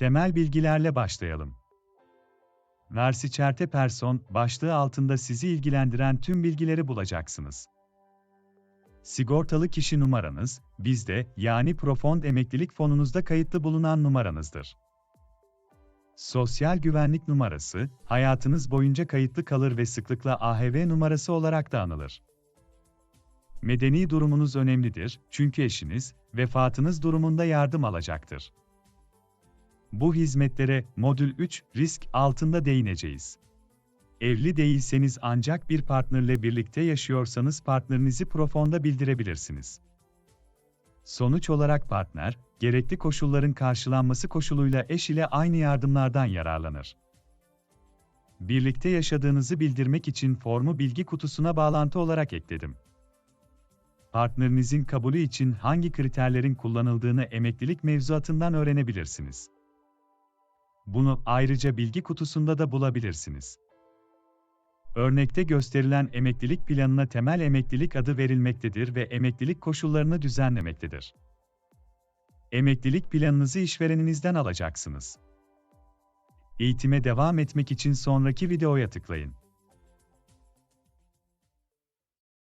Temel bilgilerle başlayalım. Versicherte Person başlığı altında sizi ilgilendiren tüm bilgileri bulacaksınız. Sigortalı kişi numaranız, bizde yani Profond emeklilik fonunuzda kayıtlı bulunan numaranızdır. Sosyal güvenlik numarası, hayatınız boyunca kayıtlı kalır ve sıklıkla AHV numarası olarak da anılır. Medeni durumunuz önemlidir çünkü eşiniz, vefatınız durumunda yardım alacaktır. Bu hizmetlere Modül 3 risk altında değineceğiz. Evli değilseniz ancak bir partnerle birlikte yaşıyorsanız partnerinizi profonda bildirebilirsiniz. Sonuç olarak partner, gerekli koşulların karşılanması koşuluyla eş ile aynı yardımlardan yararlanır. Birlikte yaşadığınızı bildirmek için formu bilgi kutusuna bağlantı olarak ekledim. Partnerinizin kabulü için hangi kriterlerin kullanıldığını emeklilik mevzuatından öğrenebilirsiniz. Bunu ayrıca bilgi kutusunda da bulabilirsiniz. Örnekte gösterilen emeklilik planına temel emeklilik adı verilmektedir ve emeklilik koşullarını düzenlemektedir. Emeklilik planınızı işvereninizden alacaksınız. Eğitime devam etmek için sonraki videoya tıklayın.